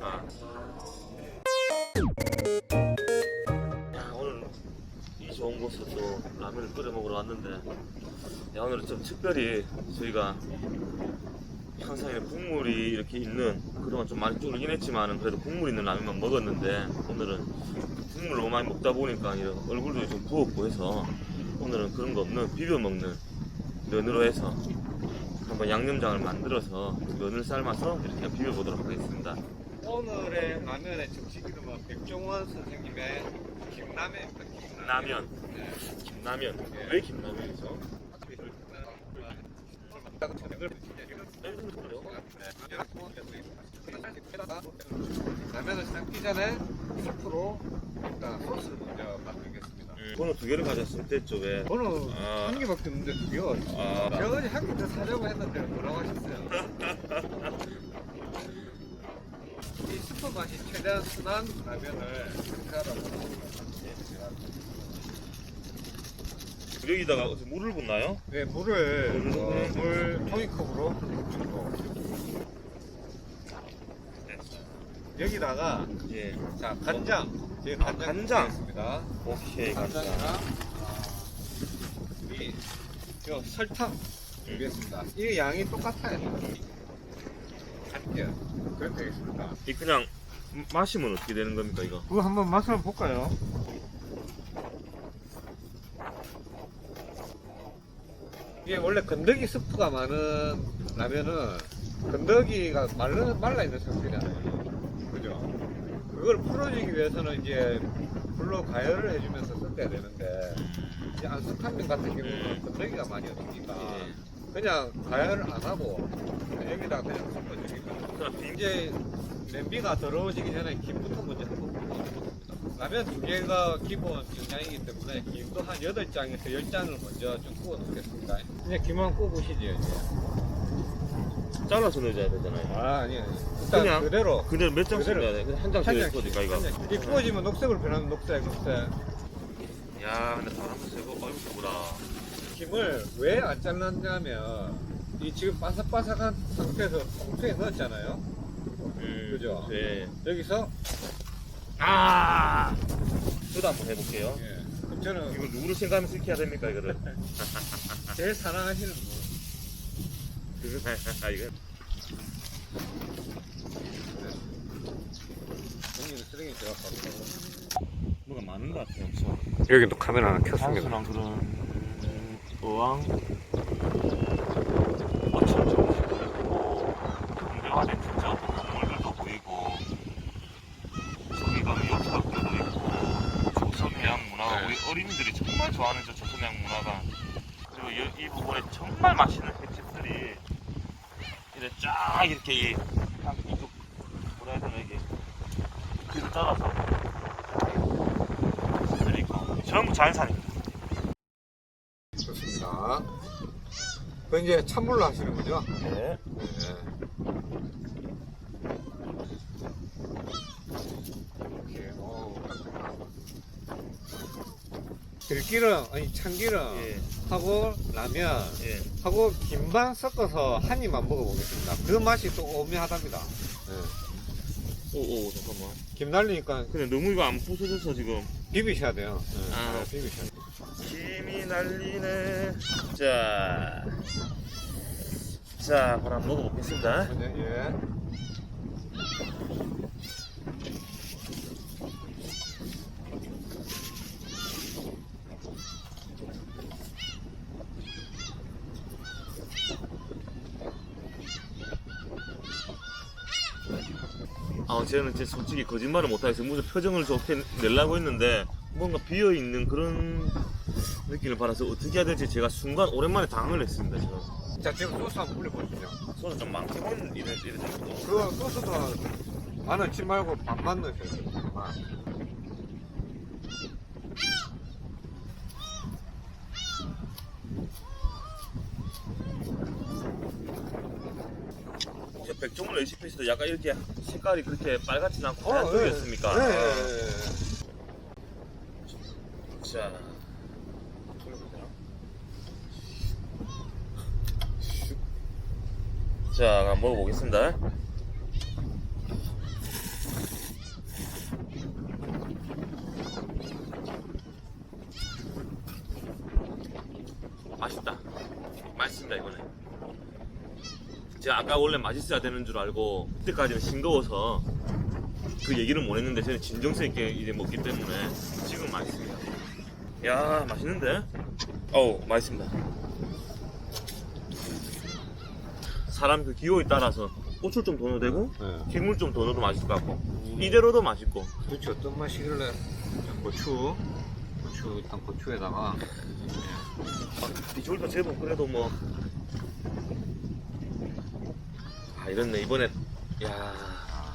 아. 야 오늘 이 좋은 곳에 또 라면을 끓여 먹으러 왔는데 야 오늘은 좀 특별히 저희가 항상 국물이 이렇게 있는 그동안 좀 많이 줄긴 했지만은 그래도 국물 있는 라면만 먹었는데 오늘은 국물 너무 많이 먹다 보니까 얼굴도 좀 부었고 해서 오늘은 그런 거 없는 비벼 먹는 면으로 해서 한번 양념장을 만들어서 면을 삶아서 이렇게 비벼 보도록 하겠습니다. 오늘의 라면의 정식 이름은 백종원 선생님의. 김라면. 김라면. 왜 김라면이죠? 라면을 삶기 전에 스프로 일단 소스를 먼저 만들겠습니다. 음, 번호 두 개를 가졌으면 됐죠 왜? 저는 아. 한 개밖에 없는데 두 개가 어디 아, 제가 어제 한 개 더 사자고 했는데 뭐라고 하셨어요? 이 스프 맛이 최대한 순한 라면을 생각하라고 여기다가 어떻게 물을 붓나요? 네, 물을 어, 네. 물 종이컵으로 정도. 여기다가 예. 자 간장, 제 아, 간장 간장. 있습니다. 오케이 간장. 간장이랑 이저 설탕 준비했습니다. 이 양이 똑같아야 돼요. 갈게요. 이 그냥 마시면 어떻게 되는 겁니까 이거? 그거 한번 맛을 한번 볼까요? 이게 원래 건더기 스프가 많은 라면은 건더기가 말라, 말라 있는 상태잖아요. 그죠? 그걸 풀어주기 위해서는 이제 불로 가열을 해주면서 섞어야 되는데 이제 안숙한 면 같은 경우는 건더기가 많이 없으니까 예. 그냥 가열을 안 하고 여기다 그냥 빈 이제 냄비가 더러워지기 전에 김부터 먼저 한번 굽어줍니다. 라면 두 개가 기본 영양이기 때문에 김도 한 8장에서 10장을 먼저 좀 구워 놓겠습니다. 그냥 김만 구우시죠, 이제. 잘라서 넣어줘야 되잖아요. 아, 아니, 아니. 일단 그냥? 그대로. 그냥 몇 장씩 그대로. 넣어야 돼? 한 장씩 한 넣어야 장씩. 되니까 이거. 이 구워지면 녹색으로 변하는 녹색, 녹색. 야 근데 바람 세고 아이고 세구나. 김을 왜 안 잘랐냐면, 이 지금 바삭바삭한 상태에서 통째에 넣었잖아요. 음, 그죠? 네. 여기서, 아. 저도 한번 해볼게요. 예. 그럼 저는 이거 누구를 생각하면서 이렇게 해야 됩니까 이거를? 제일 사랑하시는 분. 아 이거. 쓰레기. 뭐가 많은 것 같아요. 여기도 카메라 하나 단순한 그런 어항 어처럼 좀 보이고 동대화된 진짜 건물들도 보이고 저기 가면 역사학교도 있고 조선해양 문화가 네. 우리 어린이들이 정말 좋아하는 저 조선해양 문화가 그리고 이, 이 부분에 정말 맛있는 횟집들이 이렇게 쫙 이렇게 이, 한 이쪽 뭐라 해야 되나 이게 길을 따라서 그러니까 전부 자연산입니다. 그 이제 찬물로 하시는 거죠? 네. 이렇게. 어우, 들기름, 아니 참기름 예. 하고 라면 예. 하고 김반 섞어서 한 입만 먹어보겠습니다. 그 맛이 또 오묘하답니다. 오, 오, 잠깐만. 김 날리니까 근데 너무 이거 안 부서져서 지금. 비비셔야 돼요. 네, 아. 네, 비비셔야 돼요. 김이 날리네. 자. 자, 바로 한번 먹어보겠습니다. 먼저, 예. 아, 저는 이제 솔직히 거짓말을 못하겠어요. 무슨 표정을 좋게 내려고 했는데, 뭔가 비어 있는 그런 느낌을 받아서 어떻게 해야 될지 제가 순간 오랜만에 당황을 했습니다, 지금. 자, 지금 소스 한번 뿌려보시죠. 소스 좀 보이는 이래, 이래 정도. 그 소스도 만 원치 말고 반만. 저 백종원 레시피에서도 약간 이렇게 색깔이 그렇게 빨갛진 않고 어, 하얀색이었습니까? 네, 네, 자, 돌려도 되나? 자, 한번 먹어보겠습니다. 맛있다. 맛있습니다, 이거는. 제가 아까 원래 맛있어야 되는 줄 알고, 그때까지는 싱거워서 그 얘기를 못 했는데 저는 진정성 있게 이제 먹기 때문에 지금 맛있습니다. 야 맛있는데? 어우 맛있습니다. 사람 그 기호에 따라서 고추 좀 더 넣어도 되고 네. 킹물 좀 더 넣어도 맛있을 것 같고 이대로도 맛있고 도대체 어떤 맛이길래 고추 고추 일단 고추에다가 비주얼도 제법 그래도 뭐. 아, 이랬네. 이번에, 야 아,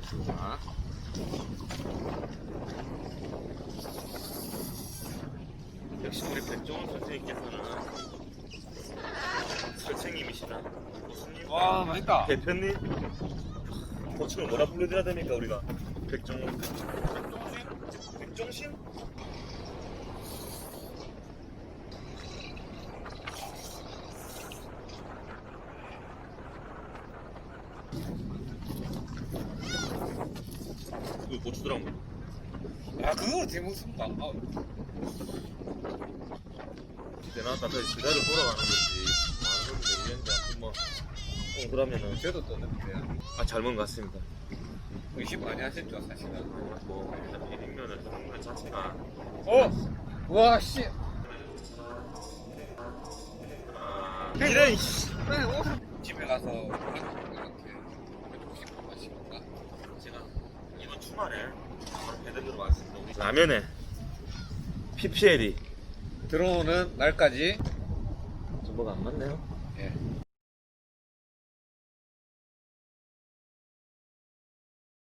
고추가 역시 우리 백종원 선생님께서는 설생님이시다. 교수님, 와 맛있다 대표님, 고충을 뭐라 불러드려야 됩니까, 우리가? 백종원. 백종신? 백종신? 이거 고추더라고. 아 그거 어떻게 먹습니까? 아, 이제 나왔다 다시 지가를 돌아가는 건지. 뭐 하는 건지 모르겠는데 아무튼 뭐. 어, 그러면은. 저도 또 넣으세요? 아잘 먹은 것 같습니다. 의심 많이 하셨죠 사실은? 뭐 일단 먹는 것 자체가. 어? 와 씨! 이런 씨! 집에 가서 이렇게 해주고 싶은 맛입니까? 제가 이번 주말에 바로 배달으로 왔습니다. 우리 라면에. PPL이 들어오는 날까지. 좀 뭐가 안 맞네요